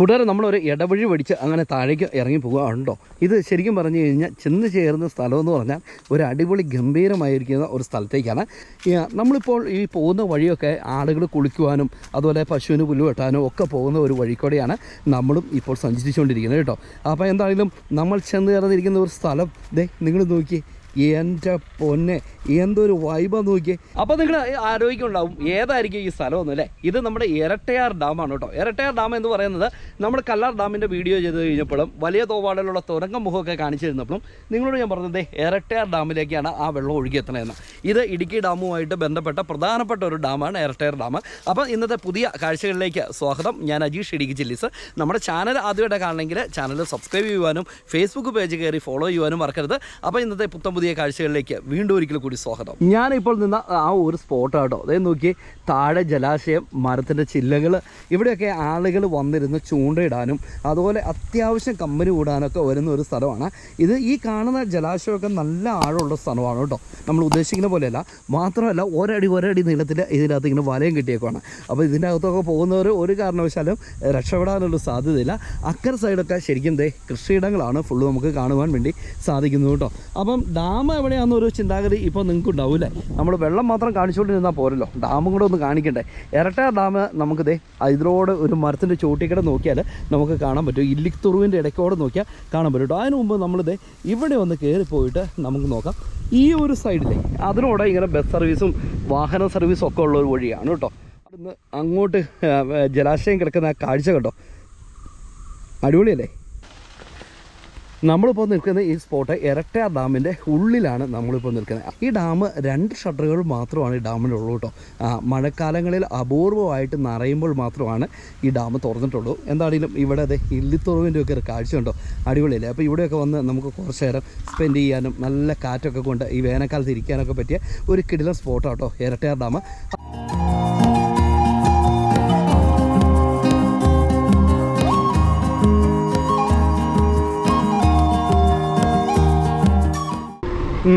കൂട്ടുകാരെ നമ്മളൊരു ഇടവഴി പഠിച്ച് അങ്ങനെ താഴേക്ക് ഇറങ്ങി ഉണ്ടോ ഇത് ശരിക്കും പറഞ്ഞു കഴിഞ്ഞാൽ ചെന്ന് ചേർന്ന സ്ഥലമെന്ന് പറഞ്ഞാൽ ഒരു അടിപൊളി ഗംഭീരമായിരിക്കുന്ന ഒരു സ്ഥലത്തേക്കാണ്. നമ്മളിപ്പോൾ ഈ പോകുന്ന വഴിയൊക്കെ ആളുകൾ കുളിക്കുവാനും അതുപോലെ പശുവിന് പുല്ല് വെട്ടാനും ഒക്കെ പോകുന്ന ഒരു വഴിക്കൂടെയാണ് നമ്മളും ഇപ്പോൾ സഞ്ചരിച്ചുകൊണ്ടിരിക്കുന്നത് കേട്ടോ. അപ്പോൾ എന്തായാലും നമ്മൾ ചെന്ന് ചേർന്നിരിക്കുന്ന ഒരു സ്ഥലം ദേ നിങ്ങൾ നോക്കി എന്റെ പൊന്നെ എന്തൊരു വൈബാ നോക്കിയേ. അപ്പോൾ നിങ്ങൾ ആരോഗ്യം ഉണ്ടാവും ഏതായിരിക്കും ഈ സ്ഥലമൊന്നും അല്ലേ? ഇത് നമ്മുടെ ഇരട്ടയാർ ഡാമാണ് കേട്ടോ. ഇരട്ടയാർ ഡാം എന്ന് പറയുന്നത് നമ്മൾ കല്ലാർ ഡാമിന്റെ വീഡിയോ ചെയ്ത് കഴിഞ്ഞപ്പോഴും വലിയ തോവാടലുള്ള തുരങ്കം മുഖമൊക്കെ കാണിച്ചിരുന്നപ്പോഴും നിങ്ങളോട് ഞാൻ പറഞ്ഞത് ഇരട്ടയാർ ഡാമിലേക്കാണ് ആ വെള്ളം ഒഴുകിയെത്തണതെന്ന് ഇത് ഇടുക്കി ഡാമുമായിട്ട് ബന്ധപ്പെട്ട പ്രധാനപ്പെട്ട ഒരു ഡാമാണ് ഇരട്ടയാർ ഡാം. അപ്പോൾ ഇന്നത്തെ പുതിയ കാഴ്ചകളിലേക്ക് സ്വാഗതം. ഞാൻ അജീഷ് ഇടുക്കി ചില്ലീസ് നമ്മുടെ ചാനൽ ആദ്യമായിട്ട് കാണണമെങ്കിൽ ചാനൽ സബ്സ്ക്രൈബ് ചെയ്യുവാനും ഫേസ്ബുക്ക് പേജ് കയറി ഫോളോ ചെയ്യുവാനും മറക്കരുത്. അപ്പോൾ ഇന്നത്തെ പുത്തം പുതിയ കാഴ്ചകളിലേക്ക് വീണ്ടും ഒരിക്കൽ കൂടി സ്വാഗതം. ഞാനിപ്പോൾ നിന്ന ആ ഒരു സ്പോട്ടാട്ടോ. അതായത് നോക്കി താഴെ ജലാശയം മരത്തിന്റെ ചില്ലകൾ ഇവിടെയൊക്കെ ആളുകൾ വന്നിരുന്ന് ചൂണ്ടയിടാനും അതുപോലെ അത്യാവശ്യം കമ്പനി കൂടാനൊക്കെ വരുന്ന ഒരു സ്ഥലമാണ്. ഇത് ഈ കാണുന്ന ജലാശയമൊക്കെ നല്ല ആഴമുള്ള സ്ഥലമാണ് കേട്ടോ. നമ്മൾ ഉദ്ദേശിക്കുന്ന പോലെയല്ല. മാത്രമല്ല ഒരടി ഒരടി നീളത്തിൽ ഇതിനകത്ത് ഇങ്ങനെ വലയം കിട്ടിയേക്കുവാണ്. അപ്പോൾ ഇതിന്റെ അകത്തൊക്കെ പോകുന്നവർ ഒരു കാരണവശാലും രക്ഷപ്പെടാനുള്ള സാധ്യതയില്ല. അക്കര സൈഡൊക്കെ ശരിക്കും ദേ കൃഷിയിടങ്ങളാണ് ഫുള്ള് നമുക്ക് കാണുവാൻ വേണ്ടി സാധിക്കുന്നത് കേട്ടോ. അപ്പം ഡാം എവിടെയാണെന്നൊരു ചിന്താഗതി ഇപ്പോൾ നിങ്ങൾക്ക് ഉണ്ടാവില്ലേ നമ്മൾ വെള്ളം മാത്രം കാണിച്ചുകൊണ്ടിരുന്നാൽ പോരല്ലോ. ഡാമും കൂടെ ഒന്ന് കാണിക്കണ്ടേ. ഇരട്ട ഡാം നമുക്ക് ദേ ഇതിലോട് ഒരു മരത്തിന്റെ ചോട്ടിക്കടെ നോക്കിയാൽ നമുക്ക് കാണാൻ പറ്റും. ഇല്ലിത്തുറുവിന്റെ ഇടയ്ക്കോടെ നോക്കിയാൽ കാണാൻ പറ്റും കേട്ടോ അതിന് മുമ്പ് നമ്മൾ ദേ ഇവിടെ ഒന്ന് കയറിപ്പോയിട്ട് നമുക്ക് നോക്കാം. ഈ ഒരു സൈഡിലെ അതിലൂടെ ഇങ്ങനെ ബസ് സർവീസും വാഹന സർവീസും ഒക്കെ ഉള്ള ഒരു വഴിയാണ് കേട്ടോ അവിടുന്ന് അങ്ങോട്ട് ജലാശയം കിടക്കുന്ന ആ കാഴ്ച കേട്ടോ അടിപൊളിയല്ലേ? നമ്മളിപ്പോൾ നിൽക്കുന്ന ഈ സ്പോട്ട് ഇരട്ടയാർ ഡാമിന്റെ ഉള്ളിലാണ് നമ്മളിപ്പോൾ നിൽക്കുന്നത്. ഈ ഡാം രണ്ട് ഷട്ടറുകൾ മാത്രമാണ് ഈ ഡാമിലുള്ളൂ കേട്ടോ. മഴക്കാലങ്ങളിൽ അപൂർവമായിട്ട് നിറയുമ്പോൾ മാത്രമാണ് ഈ ഡാം തുറന്നിട്ടുള്ളൂ. എന്താണെങ്കിലും ഇവിടെ അതെ ഇല്ലിത്തുറവിന്റെ ഒക്കെ ഒരു കാഴ്ച ഉണ്ടോ? അടിപൊളിയല്ലേ? അപ്പോൾ ഇവിടെയൊക്കെ വന്ന് നമുക്ക് കുറച്ച് നേരം സ്പെൻഡ് ചെയ്യാനും നല്ല കാറ്റൊക്കെ കൊണ്ട് ഈ വേനൽക്കാലത്ത് ഇരിക്കാനൊക്കെ പറ്റിയ ഒരു കിടിലൻ സ്പോട്ടാട്ടോ ഇരട്ടയാർ ഡാം.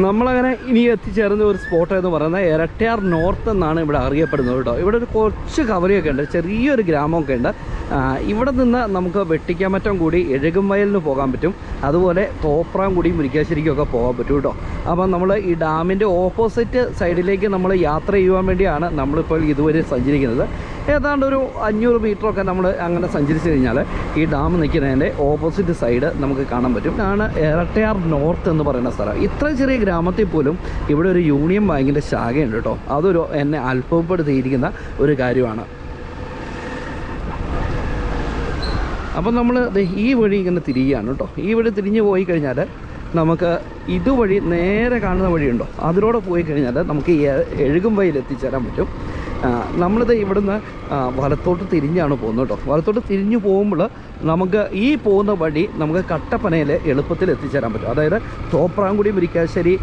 നമ്മളങ്ങനെ ഇനി എത്തിച്ചേർന്ന ഒരു സ്പോട്ട് എന്ന് പറയുന്നത് ഇരട്ടയാർ നോർത്ത് എന്നാണ് ഇവിടെ അറിയപ്പെടുന്നത് കേട്ടോ. ഇവിടെ ഒരു കുറച്ച് കവറിയൊക്കെ ഉണ്ട് ചെറിയൊരു ഗ്രാമമൊക്കെ ഉണ്ട്. ഇവിടെ നിന്ന് നമുക്ക് വെട്ടിക്കാമറ്റം കൂടി എഴുകുംവയലിന് പോകാൻ പറ്റും. അതുപോലെ തോപ്രാംകുടി മുരിക്കാശ്ശേരിക്കൊക്കെ പോകാൻ പറ്റും കേട്ടോ. അപ്പം നമ്മൾ ഈ ഡാമിന്റെ ഓപ്പോസിറ്റ് സൈഡിലേക്ക് നമ്മൾ യാത്ര ചെയ്യുവാൻ വേണ്ടിയാണ് നമ്മളിപ്പോൾ ഇതുവരെ സഞ്ചരിക്കുന്നത്. ഏതാണ്ട് ഒരു അഞ്ഞൂറ് മീറ്ററൊക്കെ നമ്മൾ അങ്ങനെ സഞ്ചരിച്ച് കഴിഞ്ഞാൽ ഈ ഡാം നിൽക്കുന്നതിന്റെ ഓപ്പോസിറ്റ് സൈഡ് നമുക്ക് കാണാൻ പറ്റും. ഇതാണ് ഇരട്ടയാർ നോർത്ത് എന്ന് പറയുന്ന സ്ഥലം. ഇത്ര ചെറിയ ഗ്രാമത്തിൽ പോലും ഇവിടെ ഒരു യൂണിയൻ ബാങ്കിന്റെ ശാഖയുണ്ട് കേട്ടോ. അതൊരു എന്നെ അത്ഭുതപ്പെടുത്തിയിരിക്കുന്ന ഒരു കാര്യമാണ്. അപ്പം നമ്മൾ ഈ വഴി ഇങ്ങനെ തിരിയുകയാണ് കേട്ടോ. ഈ വഴി തിരിഞ്ഞു പോയി കഴിഞ്ഞാൽ നമുക്ക് ഇതുവഴി നേരെ കാണുന്ന വഴിയുണ്ടോ? അതിലൂടെ പോയി കഴിഞ്ഞാൽ നമുക്ക് എഴുകും വഴിയിൽ എത്തിച്ചേരാൻ പറ്റും. നമ്മളിത് ഇവിടുന്ന് വലത്തോട്ട് തിരിഞ്ഞാണ് പോകുന്നത് കേട്ടോ. വലത്തോട്ട് തിരിഞ്ഞു പോകുമ്പോൾ നമുക്ക് ഈ പോകുന്ന വഴി നമുക്ക് കട്ടപ്പനയിൽ എളുപ്പത്തിൽ എത്തിച്ചേരാൻ പറ്റും. അതായത് തോപ്രാങ്കുടി മുരിക്കാശ്ശേരി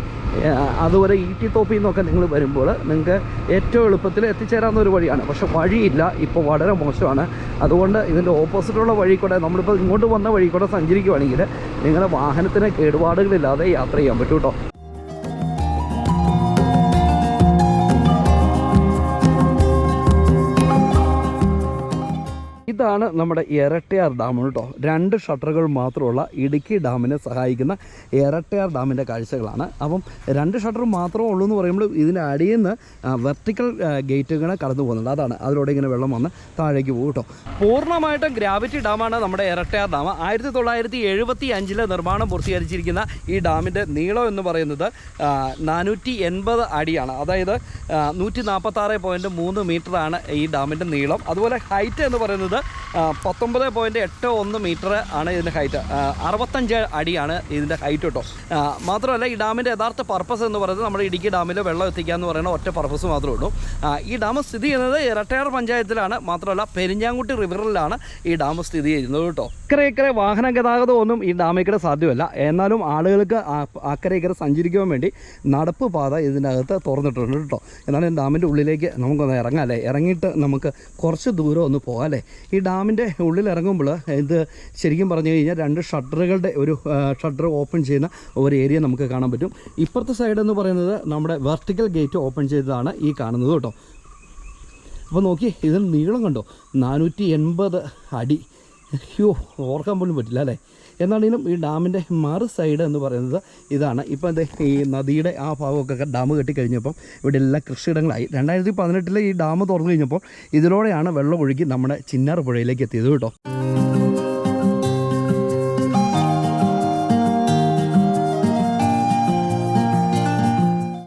അതുപോലെ ഈട്ടി തോപ്പിൽ നിന്നൊക്കെ നിങ്ങൾ വരുമ്പോൾ നിങ്ങൾക്ക് ഏറ്റവും എളുപ്പത്തിൽ എത്തിച്ചേരാവുന്ന ഒരു വഴിയാണ്. പക്ഷെ വഴിയില്ല. ഇപ്പോൾ വളരെ മോശമാണ്. അതുകൊണ്ട് ഇതിന്റെ ഓപ്പോസിറ്റുള്ള വഴി കൂടെ നമ്മളിപ്പോൾ ഇങ്ങോട്ട് വന്ന വഴി കൂടെ സഞ്ചരിക്കുവാണെങ്കിൽ നിങ്ങളുടെ വാഹനത്തിന് കേടുപാടുകളില്ലാതെ യാത്ര ചെയ്യാൻ പറ്റും കേട്ടോ. ഇതാണ് നമ്മുടെ ഇരട്ടയാർ ഡാം കേട്ടോ. രണ്ട് ഷട്ടറുകൾ മാത്രമുള്ള ഇടുക്കി ഡാമിനെ സഹായിക്കുന്ന ഇരട്ടയാർ ഡാമിന്റെ കാഴ്ചകളാണ്. അപ്പം രണ്ട് ഷട്ടർ മാത്രമേ ഉള്ളൂ എന്ന് പറയുമ്പോൾ ഇതിന്റെ അടിയിൽ നിന്ന് വെർട്ടിക്കൽ ഗേറ്റുകളെ കടന്നു പോകുന്നുണ്ട്. അതാണ്. അതിലൂടെ ഇങ്ങനെ വെള്ളം വന്ന് താഴേക്ക് പോകും കേട്ടോ. പൂർണമായിട്ടും ഗ്രാവിറ്റി ഡാമാണ് നമ്മുടെ ഇരട്ടയാർ ഡാം. ആയിരത്തി തൊള്ളായിരത്തി എഴുപത്തി അഞ്ചിലെ നിർമ്മാണം പൂർത്തീകരിച്ചിരിക്കുന്ന ഈ ഡാമിന്റെ നീളം എന്ന് പറയുന്നത് നാനൂറ്റി എൺപത് അടിയാണ്. അതായത് നൂറ്റി നാൽപ്പത്താറ് പോയിന്റ് മൂന്ന് മീറ്ററാണ് ഈ ഡാമിന്റെ നീളം. അതുപോലെ ഹൈറ്റ് എന്ന് പറയുന്നത് പത്തൊമ്പത് പോയിന്റ് എട്ട് ഒന്ന് മീറ്റർ ആണ് ഇതിന്റെ ഹൈറ്റ് അറുപത്തഞ്ച് അടിയാണ് ഇതിന്റെ ഹൈറ്റ് കേട്ടോ മാത്രമല്ല ഈ ഡാമിന്റെ യഥാർത്ഥ പർപ്പസ് എന്ന് പറയുന്നത് നമ്മുടെ ഇടുക്കി ഡാമിൽ വെള്ളം എത്തിക്കുക എന്ന് പറയുന്ന ഒറ്റ പർപ്പസ് മാത്രമേ ഉള്ളൂ. ഈ ഡാം സ്ഥിതി ചെയ്യുന്നത് ഇരട്ടയാർ പഞ്ചായത്തിലാണ്. മാത്രമല്ല പെരിഞ്ഞാങ്കുട്ടി റിവറിലാണ് ഈ ഡാം സ്ഥിതി ചെയ്യുന്നത് കേട്ടോ ഇക്കരെ ഇക്കരെ വാഹന ഗതാഗതം ഒന്നും ഈ ഡാമിക്കടെ സാധ്യമല്ല. എന്നാലും ആളുകൾക്ക് അക്കരെ ഇക്കരെ സഞ്ചരിക്കുവാൻ വേണ്ടി നടപ്പ് പാത ഇതിനകത്ത് തുറന്നിട്ടുണ്ട് കേട്ടോ എന്നാലും ഡാമിന്റെ ഉള്ളിലേക്ക് നമുക്കൊന്ന് ഇറങ്ങാം അല്ലേ? ഇറങ്ങിയിട്ട് നമുക്ക് കുറച്ച് ദൂരം ഒന്ന് പോകാം അല്ലേ? ഈ ഡാമിന്റെ ഉള്ളിൽ ഇറങ്ങുമ്പോൾ ഇത് ശരിക്കും പറഞ്ഞു കഴിഞ്ഞാൽ രണ്ട് ഷട്ടറുകളുടെ ഒരു ഷട്ടർ ഓപ്പൺ ചെയ്യുന്ന ഒരു ഏരിയ നമുക്ക് കാണാൻ പറ്റും. ഇപ്പുറത്തെ സൈഡ് എന്ന് പറയുന്നത് നമ്മുടെ വെർട്ടിക്കൽ ഗേറ്റ് ഓപ്പൺ ചെയ്തതാണ് ഈ കാണുന്നത് കേട്ടോ. അപ്പോൾ നോക്കി ഇതിന് നീളം കണ്ടോ? നാനൂറ്റി എൺപത് അടി. അയ്യോ ഓർക്കാൻ പോലും പറ്റില്ല അല്ലേ? എന്നാണെങ്കിലും ഈ ഡാമിന്റെ മറു സൈഡ് എന്ന് പറയുന്നത് ഇതാണ്. ഇപ്പം എന്താ ഈ നദിയുടെ ആ ഭാഗമൊക്കെ ഡാം കെട്ടിക്കഴിഞ്ഞപ്പം ഇവിടെ എല്ലാ കൃഷിയിടങ്ങളായി. രണ്ടായിരത്തി പതിനെട്ടിലെ ഈ ഡാം തുറന്നു കഴിഞ്ഞപ്പോൾ ഇതിലൂടെയാണ് വെള്ളം ഒഴുകി നമ്മുടെ ചിന്നാർ പുഴയിലേക്ക് എത്തിയത് കേട്ടോ.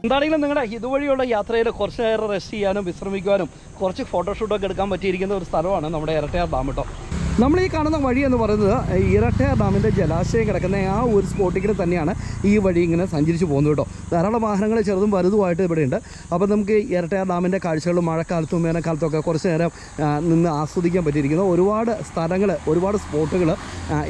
എന്താണെങ്കിലും നിങ്ങളുടെ ഇതുവഴിയുള്ള യാത്രയിൽ കുറച്ച് നേരം റെസ്റ്റ് ചെയ്യാനും വിശ്രമിക്കുവാനും കുറച്ച് ഫോട്ടോഷൂട്ടൊക്കെ എടുക്കാൻ പറ്റിയിരിക്കുന്ന ഒരു സ്ഥലമാണ് നമ്മുടെ ഇരട്ടയാർ ഡാം കേട്ടോ. നമ്മൾ ഈ കാണുന്ന വഴി എന്ന് പറയുന്നത് ഇരട്ടയാർ ഡാമിന്റെ ജലാശയം കിടക്കുന്ന ആ ഒരു സ്പോട്ടിൽ തന്നെയാണ് ഈ വഴി ഇങ്ങനെ സഞ്ചരിച്ച് പോകുന്നത് കേട്ടോ. ധാരാളം വാഹനങ്ങൾ ചെറുതും വലുതുമായിട്ട് ഇവിടെയുണ്ട്. അപ്പോൾ നമുക്ക് ഇരട്ടയാർ ഡാമിന്റെ കാഴ്ചകൾ മഴക്കാലത്തും വേനൽക്കാലത്തും ഒക്കെ കുറച്ച് നേരം നിന്ന് ആസ്വദിക്കാൻ പറ്റിയിരിക്കുന്ന. ഒരുപാട് സ്ഥലങ്ങൾ ഒരുപാട് സ്പോട്ടുകൾ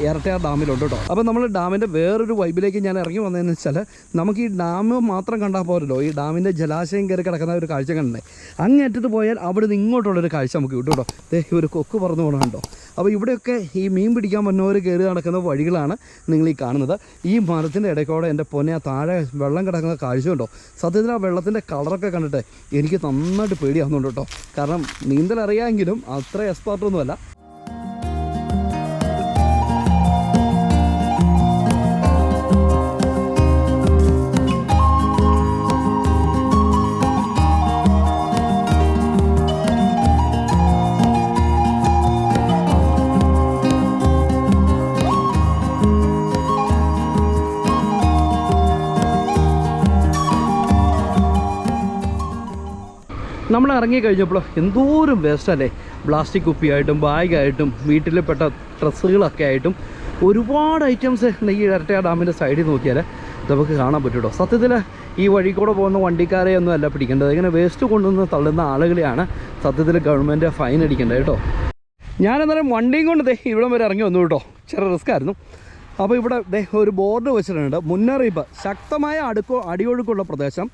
ഇരട്ട ഡാമിലുണ്ട് കേട്ടോ. അപ്പോൾ നമ്മൾ ഡാമിന്റെ വേറൊരു വൈബിലേക്ക് ഞാൻ ഇറങ്ങി വന്നതെന്ന് വെച്ചാൽ നമുക്ക് ഈ ഡാം മാത്രം കണ്ടാൽ പോരല്ലോ. ഈ ഡാമിന്റെ ജലാശയം കയറി കിടക്കുന്ന ഒരു കാഴ്ച കണ്ടേ അങ്ങേറ്റത്ത് പോയാൽ അവിടെ നിന്ന് ഇങ്ങോട്ടുള്ളൊരു കാഴ്ച നമുക്ക് കിട്ടും കേട്ടോ. ഒരു കൊക്ക് പറന്നു പോകണുണ്ടോ അപ്പോൾ ഇവിടെയൊക്കെ ഈ മീൻ പിടിക്കാൻ വന്നവർ കയറി നടക്കുന്ന വഴികളാണ് നിങ്ങൾ ഈ കാണുന്നത്. ഈ മരത്തിന്റെ ഇടയ്ക്കൂടെ എന്റെ പൊന്നെ താഴെ വെള്ളം കിടക്കുന്ന കാഴ്ച ഉണ്ടോ സത്യത്തിൽ ആ വെള്ളത്തിന്റെ കളറൊക്കെ കണ്ടിട്ട് എനിക്ക് നന്നായിട്ട് പേടിയാവുന്നുണ്ട് കേട്ടോ. കാരണം നീന്തൽ അറിയാമെങ്കിലും അത്ര എക്സ്പേർട്ടൊന്നുമല്ല നമ്മൾ ഇറങ്ങി കഴിഞ്ഞപ്പോൾ എന്തോരം വേസ്റ്റല്ലേ പ്ലാസ്റ്റിക് കുപ്പിയായിട്ടും ബാഗായിട്ടും വീട്ടിൽ പെട്ട ഡ്രസ്സുകളൊക്കെ ആയിട്ടും ഒരുപാട് ഐറ്റംസ് ഈ ഇരട്ടയ ഡാമിന്റെ സൈഡിൽ നോക്കിയാൽ നമുക്ക് കാണാൻ പറ്റും കേട്ടോ സത്യത്തിൽ ഈ വഴി കൂടെ പോകുന്ന വണ്ടിക്കാരെ ഒന്നും അല്ല പിടിക്കേണ്ടത്. ഇങ്ങനെ വേസ്റ്റ് കൊണ്ടുവന്ന് തള്ളുന്ന ആളുകളെയാണ് സത്യത്തിൽ ഗവൺമെന്റ് ഫൈൻ അടിക്കേണ്ടത് കേട്ടോ. ഞാനെന്നാലും വണ്ടിയും കൊണ്ട് ദേ ഇവിടം വരെ ഇറങ്ങി വന്നു കേട്ടോ. ചെറിയ റിസ്ക് ആയിരുന്നു. അപ്പോൾ ഇവിടെ ദേ ഒരു ബോർഡ് വെച്ചിട്ടുണ്ട്. മുന്നറിയിപ്പ്. ശക്തമായ അടുക്കോ അടിയൊഴുക്കുള്ള പ്രദേശം.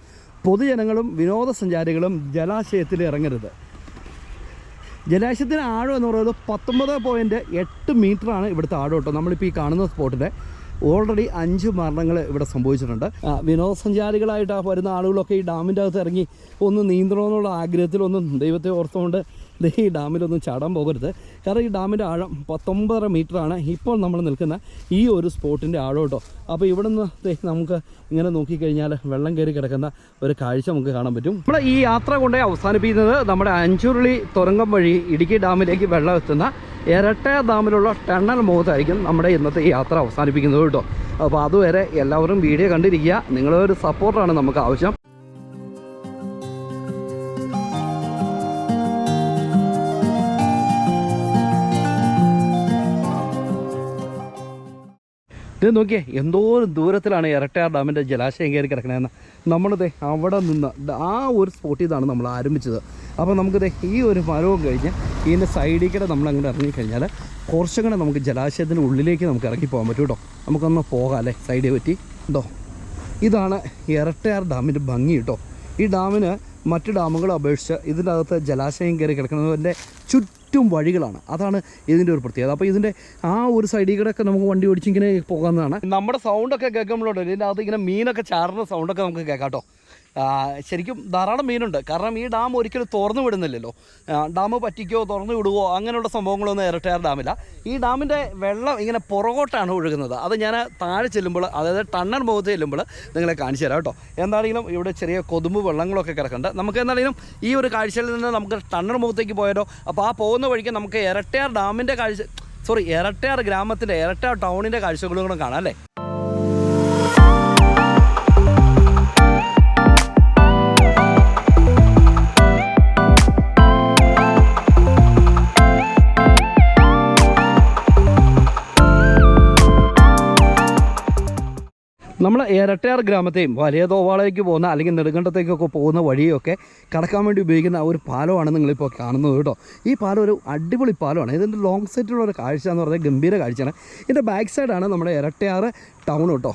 പൊതുജനങ്ങളും വിനോദസഞ്ചാരികളും ജലാശയത്തിൽ ഇറങ്ങരുത്. ജലാശയത്തിന് ആഴം എന്ന് പറയുന്നത് പത്തൊമ്പത് പോയിന്റ് എട്ട് മീറ്ററാണ് ഇവിടുത്തെ ആഴം കേട്ടോ. നമ്മളിപ്പോൾ ഈ കാണുന്ന സ്പോട്ടിന്റെ ഓൾറെഡി അഞ്ച് മരണങ്ങൾ ഇവിടെ സംഭവിച്ചിട്ടുണ്ട്. വിനോദസഞ്ചാരികളായിട്ട് വരുന്ന ആളുകളൊക്കെ ഈ ഡാമിന്റെ അകത്ത് ഇറങ്ങി ഒന്ന് നീന്തണമെന്നുള്ള ആഗ്രഹത്തിലൊന്നും ദൈവത്തെ ഓർത്തുകൊണ്ട് ഈ ഡാമിലൊന്നും ചാടാൻ പോകരുത്. കാരണം ഈ ഡാമിന്റെ ആഴം പത്തൊമ്പതര മീറ്ററാണ് ഇപ്പോൾ നമ്മൾ നിൽക്കുന്ന ഈ ഒരു സ്പോട്ടിന്റെ ആഴം കേട്ടോ അപ്പോൾ ഇവിടെ നിന്ന് നമുക്ക് ഇങ്ങനെ നോക്കിക്കഴിഞ്ഞാൽ വെള്ളം കയറി കിടക്കുന്ന ഒരു കാഴ്ച നമുക്ക് കാണാൻ പറ്റും. നമ്മൾ ഈ യാത്ര കൊണ്ടേ അവസാനിപ്പിക്കുന്നത് നമ്മുടെ അഞ്ചുരുളി തുരങ്കം വഴി ഇടുക്കി ഡാമിലേക്ക് വെള്ളം എത്തുന്ന ഇരട്ട ഡാമിലുള്ള ടണൽ മുഖത്തായിരിക്കും നമ്മുടെ ഇന്നത്തെ ഈ യാത്ര അവസാനിപ്പിക്കുന്നത് കേട്ടോ. അപ്പോൾ അതുവരെ എല്ലാവരും വീഡിയോ കണ്ടിരിക്കുക. നിങ്ങളൊരു സപ്പോർട്ടാണ് നമുക്ക് ആവശ്യം. ഇത് നോക്കിയേ എന്തോരം ദൂരത്തിലാണ് ഇരട്ടയാർ ഡാമിന്റെ ജലാശയം കയറി കിടക്കണതെന്ന് നമ്മളിത് അവിടെ നിന്ന് ആ ഒരു സ്പോട്ടിൽ നിന്നാണ് നമ്മൾ ആരംഭിച്ചത്. അപ്പോൾ നമുക്കിത് ഈ ഒരു മരവും കഴിഞ്ഞ് ഇതിന്റെ സൈഡിൽ കൂടെ നമ്മൾ അങ്ങോട്ട് ഇറങ്ങിക്കഴിഞ്ഞാൽ കുറച്ചും കൂടെ നമുക്ക് ജലാശയത്തിന്റെ ഉള്ളിലേക്ക് നമുക്ക് ഇറങ്ങി പോകാൻ പറ്റും കേട്ടോ. നമുക്കൊന്ന് പോകാം അല്ലേ സൈഡിൽ പറ്റി. ഉണ്ടോ ഇതാണ് ഇരട്ടയാർ ഡാമിന്റെ ഭംഗി കേട്ടോ. ഈ ഡാമിന് മറ്റ് ഡാമുകളെ അപേക്ഷിച്ച് ഇതിന്റെ അകത്ത് ജലാശയം കയറി കിടക്കുന്നതിന്റെ ചുറ്റും വഴികളാണ്. അതാണ് ഇതിന്റെ ഒരു പ്രത്യേകത. അപ്പോൾ ഇതിന്റെ ആ ഒരു സൈഡിൽ കൂടെ ഒക്കെ നമുക്ക് വണ്ടി ഓടിച്ചിങ്ങനെ പോകാവുന്നതാണ്. നമ്മുടെ സൗണ്ടൊക്കെ കേൾക്കുമ്പോഴുണ്ട് ഇതിന്റെ അകത്ത് ഇങ്ങനെ മീനൊക്കെ ചാടുന്ന സൗണ്ടൊക്കെ നമുക്ക് കേൾക്കാം കേട്ടോ. ശരിക്കും ധാരാളം മീനുണ്ട്. കാരണം ഈ ഡാം ഒരിക്കലും തുറന്നു വിടുന്നില്ലല്ലോ. ഡാം പറ്റിക്കോ തുറന്നു വിടുവോ അങ്ങനെയുള്ള സംഭവങ്ങളൊന്നും ഇരട്ടയാർ ഡാമില്ല. ഈ ഡാമിന്റെ വെള്ളം ഇങ്ങനെ പുറകോട്ടാണ് ഒഴുകുന്നത്. അത് ഞാൻ താഴെ ചെല്ലുമ്പോൾ അതായത് ടണ്ണൻ മുഖത്ത് ചെല്ലുമ്പോൾ നിങ്ങളെ കാണിച്ചു തരാം കേട്ടോ. എന്താണെങ്കിലും ഇവിടെ ചെറിയ കൊതുമ്പ് വെള്ളങ്ങളൊക്കെ കിടക്കുന്നുണ്ട്. നമുക്ക് എന്താണെങ്കിലും ഈ ഒരു കാഴ്ചയിൽ നിന്ന് നമുക്ക് ടണ്ണൻ മുഖത്തേക്ക് പോയാലോ? അപ്പോൾ ആ പോകുന്ന വഴിക്ക് നമുക്ക് ഇരട്ടയാർ ഡാമിന്റെ കാഴ്ച സോറി ഇരട്ടയാർ ഗ്രാമത്തിന്റെ ഇരട്ടയാർ ടൗണിന്റെ കാഴ്ചകളും കൂടെ കാണാം അല്ലേ? നമ്മൾ ഇരട്ടയാർ ഗ്രാമത്തെയും വലിയ തോവാളയ്ക്ക് പോകുന്ന അല്ലെങ്കിൽ നെടുങ്കണ്ടത്തേക്കൊക്കെ പോകുന്ന വഴിയൊക്കെ കടക്കാൻ വേണ്ടി ഉപയോഗിക്കുന്ന ആ ഒരു പാലമാണ് നിങ്ങളിപ്പോൾ കാണുന്നത് കേട്ടോ. ഈ പാലം ഒരു അടിപൊളി പാലമാണ്. ഇതിന്റെ ലോങ് സൈറ്റിലുള്ള ഒരു കാഴ്ച എന്ന് പറഞ്ഞാൽ ഗംഭീര കാഴ്ചയാണ്. ഇതിന്റെ ബാക്ക് സൈഡാണ് നമ്മുടെ ഇരട്ടയാർ ടൗൺ കേട്ടോ.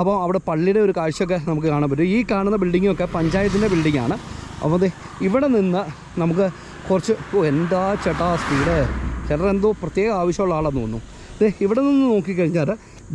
അപ്പോൾ അവിടെ പള്ളിയുടെ ഒരു കാഴ്ചയൊക്കെ നമുക്ക് കാണാൻ പറ്റും. ഈ കാണുന്ന ബിൽഡിങ്ങൊക്കെ പഞ്ചായത്തിന്റെ ബിൽഡിങ്ങാണ് അപ്പോൾ ഇവിടെ നിന്ന് നമുക്ക് കുറച്ച് എന്താ ചേട്ടാ സ്പീഡ് ചേട്ടൻ എന്തോ പ്രത്യേക ആവശ്യമുള്ള ആളാണെന്ന് തോന്നുന്നു. ഇവിടെ നിന്ന് നോക്കിക്കഴിഞ്ഞാൽ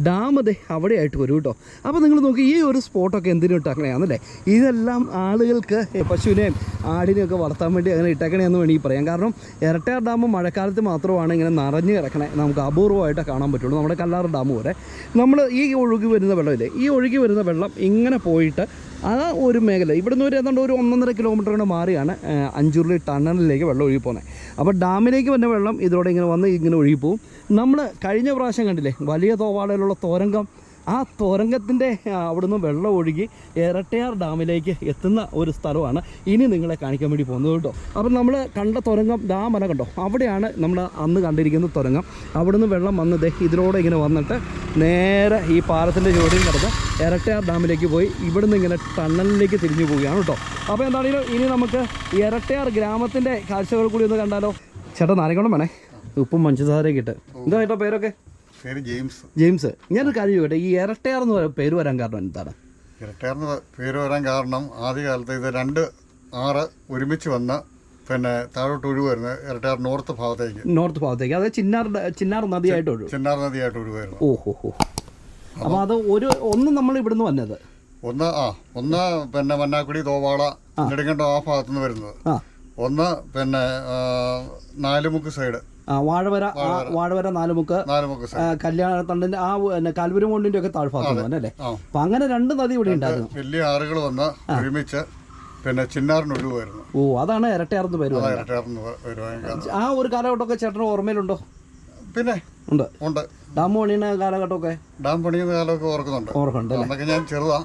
ഡാം ദേ അവിടെയായിട്ട് വരും കേട്ടോ. അപ്പോൾ നിങ്ങൾ നോക്കി ഈ ഒരു സ്പോട്ടൊക്കെ എന്തിനും ഇട്ടാക്കണേന്നല്ലേ ഇതെല്ലാം ആളുകൾക്ക് പശുവിനെയും ആടിനെയും ഒക്കെ വളർത്താൻ വേണ്ടി അങ്ങനെ ഇട്ടേക്കണേന്ന് വേണമെങ്കിൽ പറയാം. കാരണം ഇരട്ടയാർ ഡാം മഴക്കാലത്ത് മാത്രമാണ് ഇങ്ങനെ നിറഞ്ഞു കിടക്കണേ. നമുക്ക് അപൂർവമായിട്ട് കാണാൻ പറ്റുള്ളൂ. നമ്മുടെ കല്ലാറ് ഡാം പോലെ. നമ്മൾ ഈ ഒഴുകി വരുന്ന വെള്ളമില്ലേ ഈ ഒഴുകി വരുന്ന വെള്ളം ഇങ്ങനെ പോയിട്ട് ആ ഒരു മേഖല ഇവിടുന്ന് ഒരു ഏതാണ്ട് ഒരു ഒന്നൊന്നര കിലോമീറ്റർ കൊണ്ട് മാറിയാണ് അഞ്ചുരുളി ടണലിലേക്ക് വെള്ളം ഒഴുകി പോകുന്നത് അപ്പോൾ ഡാമിലേക്ക് വന്ന വെള്ളം ഇതിലൂടെ ഇങ്ങനെ വന്ന് ഇങ്ങനെ ഒഴുകിപ്പോവും. നമ്മൾ കഴിഞ്ഞ പ്രാവശ്യം കണ്ടില്ലേ വലിയ തോവാളയിലുള്ള തോരങ്കം ആ തോരങ്കത്തിന്റെ അവിടുന്ന് വെള്ളം ഒഴുകി ഇരട്ടയാർ ഡാമിലേക്ക് എത്തുന്ന ഒരു സ്ഥലമാണ്. ഇനി നിങ്ങളെ കാണിക്കാൻ വേണ്ടി പോകുന്നത് കേട്ടോ. അപ്പം നമ്മൾ കണ്ട തുരങ്കം ഡാം അല്ല കണ്ടോ? അവിടെയാണ് നമ്മൾ അന്ന് കണ്ടിരിക്കുന്ന തുരങ്കം. അവിടുന്ന് വെള്ളം വന്നത് ഇതിലൂടെ ഇങ്ങനെ വന്നിട്ട് നേരെ ഈ പാലത്തിന്റെ ചുവടിൽ നടന്ന് ഇരട്ടയാർ ഡാമിലേക്ക് പോയി ഇവിടുന്ന് ഇങ്ങനെ ടണ്ണലിലേക്ക് തിരിഞ്ഞു പോവുകയാണ് കേട്ടോ. അപ്പോൾ എന്താണെങ്കിലും ഇനി നമുക്ക് ഇരട്ടയാർ ഗ്രാമത്തിന്റെ കാഴ്ചകൾ കൂടി ഒന്ന് കണ്ടാലോ? ചേട്ടാ നാരങ്ങണം വേണേ. ഉപ്പും പഞ്ചസാരയൊക്കെ ഇട്ട്. എന്താ ചേട്ടാ പേരൊക്കെ? പേര് ജെയിംസ്. ജെയിംസ്. ഞാനൊരു കാര്യം ചോദിക്കട്ടെ ഈ ഇരട്ടയാർ എന്ന് പറയുന്ന പേര് വരാൻ കാരണം എന്താണ്? ഇരട്ടയാർന്ന് പേര് വരാൻ കാരണം ആദ്യകാലത്ത് ഇത് രണ്ട് ആറ് ഒരുമിച്ച് വന്ന് പിന്നെ താഴോട്ട് ഒഴുകുമായിരുന്നു ഇരട്ടയാർ നോർത്ത് ഭാഗത്തേക്ക്. നോർത്ത് ഭാഗത്തേക്ക്. അതായത് ചിന്നാർ ചിന്നാർ നദിയായിട്ട് ഒഴുകും. ചിന്നാർ നദിയായിട്ട് ഒഴുകുമായിരുന്നു ഓഹോ ഹോ അപ്പോൾ അത് ഒരു ഒന്ന് നമ്മൾ ഇവിടുന്ന് വന്നത്. ഒന്ന് ആ ഒന്ന് പിന്നെ മന്നാക്കുടി തോവാള നെടുങ്കണ്ടം ആ ഭാഗത്തുനിന്ന് വരുന്നത്. ഒന്ന് പിന്നെ നാലുമുക്ക് സൈഡ്. വാഴവര ആ വാഴവര. നാലുമുക്ക് കല്യാണത്തണ്ടിന്റെ ആ പിന്നെ കാൽവരുമോണ്ടിന്റെ ഒക്കെ താഴ്ഭാഗത്ത് അല്ലേ? അപ്പൊ അങ്ങനെ രണ്ട് നദി ഇവിടെ ഉണ്ടായിരുന്നു. വലിയ ആറുകൾ വന്ന് ഒരുമിച്ച് പിന്നെ ചിന്നാറിന് ഒഴുകുമായിരുന്നു. ഓ അതാണ് ഇരട്ടയാർന്ന് വരുവാൻ ആ ഒരു കാലഘട്ടമൊക്കെ ചേട്ടന് ഓർമ്മയിലുണ്ടോ? പിന്നെ ഉണ്ട്. ഉണ്ട്. ഡാം പണിയുന്ന കാലഘട്ടമൊക്കെ? ഡാം പണിയുന്ന കാലമൊക്കെ ഓർക്കുന്നുണ്ട്. ഓർക്കുന്നുണ്ട് അന്നൊക്കെ ഞാൻ ചെറുതാ.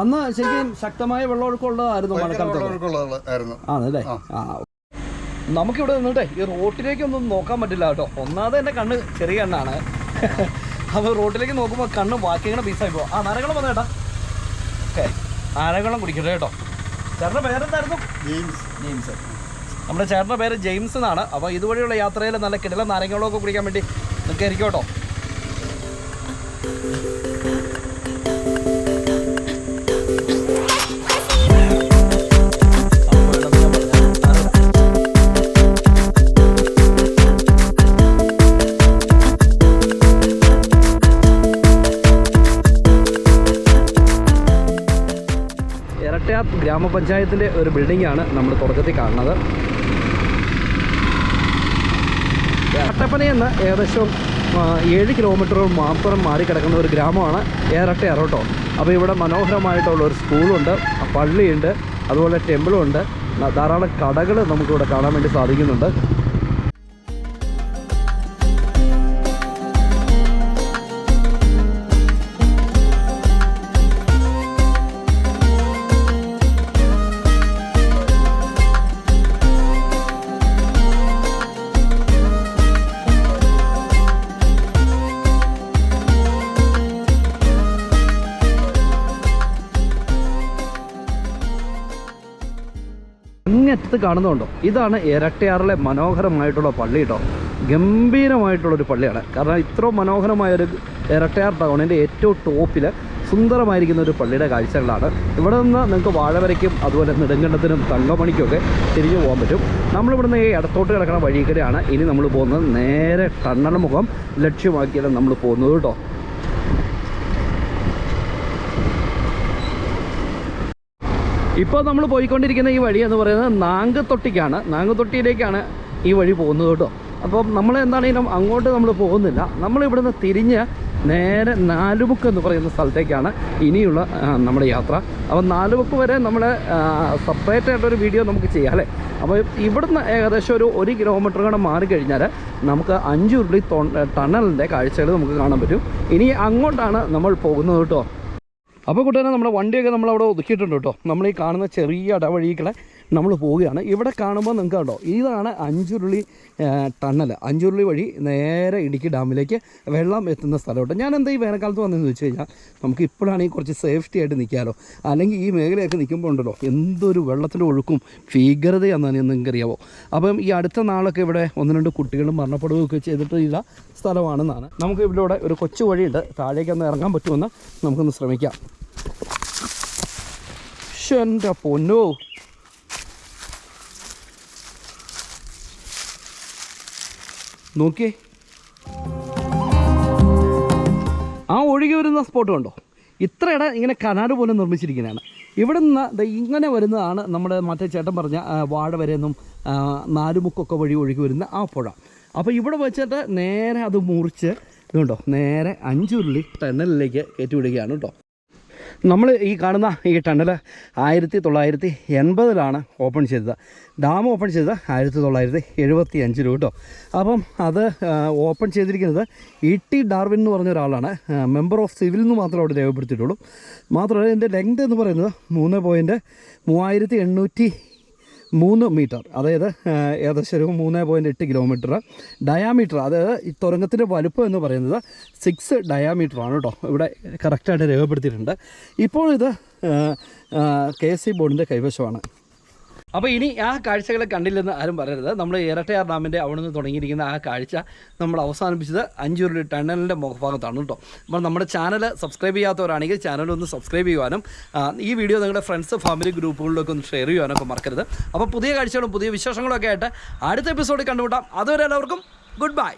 അന്ന് ശരിക്കും ശക്തമായ വെള്ളമൊഴുക്കുള്ളതായിരുന്നു മഴക്കാലത്ത് ആണല്ലേ? ആ. നമുക്കിവിടെ നിന്നിട്ട് ഈ റോട്ടിലേക്ക് ഒന്നും നോക്കാൻ പറ്റില്ല കേട്ടോ. ഒന്നാമത് എന്റെ കണ്ണ് ചെറിയ കണ്ണാണ്. അപ്പോൾ റോട്ടിലേക്ക് നോക്കുമ്പോൾ കണ്ണ് ബാക്കി ഇങ്ങനെ പീസായി പോകും ആ നാരകളം വന്നു ചേട്ടാ? ഓക്കെ നാരകളം കുടിക്കട്ടെ കേട്ടോ. ചേട്ടന്റെ പേരെന്തായിരുന്നു? ജെയിംസ്. ജെയിംസ്. നമ്മുടെ ചേട്ടന്റെ പേര് ജെയിംസ് എന്നാണ്. അപ്പോൾ ഇതുവഴിയുള്ള യാത്രയിൽ നല്ല കിടല നാരങ്ങളൊക്കെ കുടിക്കാൻ വേണ്ടി നിൽക്കായിരിക്കും കേട്ടോ. ഗ്രാമപഞ്ചായത്തിന്റെ ഒരു ബിൽഡിംഗ് ആണ് നമ്മൾ തുടക്കത്തിൽ കാണുന്നത്. കട്ടപ്പനയെന്ന് ഏകദേശം ഏഴ് കിലോമീറ്ററുകൾ മാത്രം മാറിക്കിടക്കുന്ന ഒരു ഗ്രാമമാണ് ഏറട്ട കേട്ടോ അപ്പോൾ ഇവിടെ മനോഹരമായിട്ടുള്ള ഒരു സ്കൂളുണ്ട് പള്ളിയുണ്ട് അതുപോലെ ടെമ്പിളുണ്ട് ധാരാളം കടകൾ നമുക്കിവിടെ കാണാൻ വേണ്ടി സാധിക്കുന്നുണ്ട്. അങ്ങറ്റത്ത് കാണുന്നുണ്ടോ ഇതാണ് ഇരട്ടയാറിലെ മനോഹരമായിട്ടുള്ള പള്ളി കേട്ടോ ഗംഭീരമായിട്ടുള്ളൊരു പള്ളിയാണ്. കാരണം ഇത്ര മനോഹരമായ ഒരു ഇരട്ടയാർ ടൗണിന്റെ ഏറ്റവും ടോപ്പിൽ സുന്ദരമായിരിക്കുന്ന ഒരു പള്ളിയുടെ കാഴ്ചകളാണ്. ഇവിടെ നിന്ന് നിങ്ങൾക്ക് വാഴവരയ്ക്കും അതുപോലെ നെടുങ്കണ്ടത്തിനും തങ്കമണിക്കുമൊക്കെ തിരിഞ്ഞു പോകാൻ പറ്റും. നമ്മളിവിടുന്ന് ഈ ഇടത്തോട്ട് കിടക്കുന്ന വഴിക്കടെയാണ് ഇനി നമ്മൾ പോകുന്നത്. നേരെ ടണ്ണൽ മുഖം ലക്ഷ്യമാക്കിയാണ് നമ്മൾ പോകുന്നത് കേട്ടോ ഇപ്പോൾ നമ്മൾ പോയിക്കൊണ്ടിരിക്കുന്ന ഈ വഴി എന്ന് പറയുന്നത് നാങ്കത്തൊട്ടിക്കാണ് നാങ്കത്തൊട്ടിയിലേക്കാണ് ഈ വഴി പോകുന്നത് കേട്ടോ. അപ്പം നമ്മൾ എന്താണെങ്കിലും അങ്ങോട്ട് നമ്മൾ പോകുന്നില്ല. നമ്മൾ ഇവിടുന്ന് തിരിഞ്ഞ് നേരെ നാലുമുക്ക് എന്ന് പറയുന്ന സ്ഥലത്തേക്കാണ് ഇനിയുള്ള നമ്മുടെ യാത്ര. അപ്പം നാലുമുക്ക് വരെ നമ്മൾ സെപ്പറേറ്റ് ആയിട്ടൊരു വീഡിയോ നമുക്ക് ചെയ്യാം അല്ലേ? അപ്പോൾ ഇവിടുന്ന് ഏകദേശം ഒരു ഒരു കിലോമീറ്റർ കൂടെ മാറിക്കഴിഞ്ഞാൽ നമുക്ക് അഞ്ചുരുളി ടണലിന്റെ കാഴ്ചകൾ നമുക്ക് കാണാൻ പറ്റും. ഇനി അങ്ങോട്ടാണ് നമ്മൾ പോകുന്നത് കേട്ടോ. അപ്പോൾ കൂട്ടുകാരെ നമ്മുടെ വണ്ടിയൊക്കെ നമ്മളവിടെ ഒതുക്കിയിട്ടുണ്ട് കേട്ടോ. നമ്മൾ ഈ കാണുന്ന ചെറിയ ഇടവഴികളെ നമ്മൾ പോവുകയാണ്. ഇവിടെ കാണുമ്പോൾ നിങ്ങൾക്ക് കണ്ടോ ഇതാണ് അഞ്ചുരുളി ടണൽ അഞ്ചുരുളി വഴി നേരെ ഇടുക്കി ഡാമിലേക്ക് വെള്ളം എത്തുന്ന സ്ഥലമുണ്ട് ഞാൻ എന്താ ഈ വേനൽക്കാലത്ത് വന്നതെന്ന് വെച്ച് കഴിഞ്ഞാൽ നമുക്ക് ഇപ്പോഴാണെങ്കിൽ കുറച്ച് സേഫ്റ്റി ആയിട്ട് നിൽക്കാമല്ലോ അല്ലെങ്കിൽ ഈ മേഖലയൊക്കെ നിൽക്കുമ്പോൾ ഉണ്ടല്ലോ എന്തൊരു വെള്ളത്തിന്റെ ഒഴുക്കും ഭീകരതയാണെന്ന് നിങ്ങൾക്കറിയാവോ. അപ്പം ഈ അടുത്ത നാളൊക്കെ ഇവിടെ ഒന്ന് രണ്ട് കുട്ടികളും മരണപ്പെടുകയൊക്കെ ചെയ്തിട്ടുള്ള സ്ഥലമാണെന്നാണ്. നമുക്ക് ഇവിടെ ഒരു കൊച്ചു വഴിയുണ്ട്. താഴേക്ക് ഒന്ന് ഇറങ്ങാൻ പറ്റുമെന്ന് നമുക്കൊന്ന് ശ്രമിക്കാം. എന്റെ പൊന്നോ. നോക്കിയേ. വരുന്ന സ്പോട്ട് കണ്ടോ? ഇത്ര ഇടം ഇങ്ങനെ കനാട് പോലെ നിർമ്മിച്ചിരിക്കുന്നതാണ്. ഇവിടെ നിന്ന് ഇങ്ങനെ വരുന്നതാണ് നമ്മുടെ മറ്റേ ചേട്ടൻ പറഞ്ഞ വാഴ വരെയൊന്നും നാലുമുക്കൊക്കെ വഴി ഒഴുകി വരുന്ന ആ പുഴ. അപ്പോൾ ഇവിടെ വെച്ചിട്ട് നേരെ അത് മുറിച്ച് ഇതുണ്ടോ നേരെ അഞ്ചുരുളി ടണലിലേക്ക് കയറ്റിവിടുകയാണ് കേട്ടോ നമ്മൾ ഈ കാണുന്ന ഈ ടണൽ ആയിരത്തി തൊള്ളായിരത്തി എൺപതിലാണ് ഓപ്പൺ ചെയ്തത്. ഡാം ഓപ്പൺ ചെയ്തത് ആയിരത്തി തൊള്ളായിരത്തി എഴുപത്തി അഞ്ചിൽ കേട്ടോ. അപ്പം അത് ഓപ്പൺ ചെയ്തിരിക്കുന്നത് ഇ ടി ഡാർവിൻ എന്ന് പറഞ്ഞ ഒരാളാണ്. മെമ്പർ ഓഫ് സിവിൽ എന്ന് മാത്രമേ അവിടെ രേഖപ്പെടുത്തിയിട്ടുള്ളൂ. മാത്രമല്ല ഇതിന്റെ ലെങ്ത് എന്ന് പറയുന്നത് മൂന്ന് പോയിന്റ് മൂവായിരത്തി എണ്ണൂറ്റി മൂന്ന് മീറ്റർ അതായത് ഏകദേശം ഒരു മൂന്ന് പോയിന്റ് എട്ട് കിലോമീറ്റർ ഡയാമീറ്റർ അതായത് ഈ തുരങ്കത്തിന്റെ വലുപ്പം എന്ന് പറയുന്നത് സിക്സ് ഡയാമീറ്ററാണ് കേട്ടോ ഇവിടെ കറക്റ്റായിട്ട് രേഖപ്പെടുത്തിയിട്ടുണ്ട്. ഇപ്പോൾ ഇത് കെ എസ് സി ബോർഡിന്റെ കൈവശമാണ്. അപ്പോൾ ഇനി ആ കാഴ്ചകളെ കണ്ടില്ലെന്ന് ആരും പറയരുത്. നമ്മൾ ഇരട്ടയാർ ഡാമിന്റെ അവിടെ നിന്ന് തുടങ്ങിയിരിക്കുന്ന ആ കാഴ്ച നമ്മൾ അവസാനിപ്പിച്ചത് അഞ്ചൂരിൽ ടണലിന്റെ മുഖഭാഗത്താണ് കേട്ടോ. അപ്പോൾ നമ്മുടെ ചാനൽ സബ്സ്ക്രൈബ് ചെയ്യാത്തവരാണെങ്കിൽ ചാനൽ ഒന്ന് സബ്സ്ക്രൈബ് ചെയ്യുവാനും ഈ വീഡിയോ നിങ്ങളുടെ ഫ്രണ്ട്സ് ഫാമിലി ഗ്രൂപ്പുകളിലൊക്കെ ഒന്ന് ഷെയർ ചെയ്യാനൊക്കെ മറക്കരുത്. അപ്പോൾ പുതിയ കാഴ്ചകളും പുതിയ വിശേഷങ്ങളൊക്കെ ആയിട്ട് അടുത്ത എപ്പിസോഡിൽ കണ്ടുമുട്ടാം. അതുവരെ എല്ലാവർക്കും ഗുഡ് ബൈ.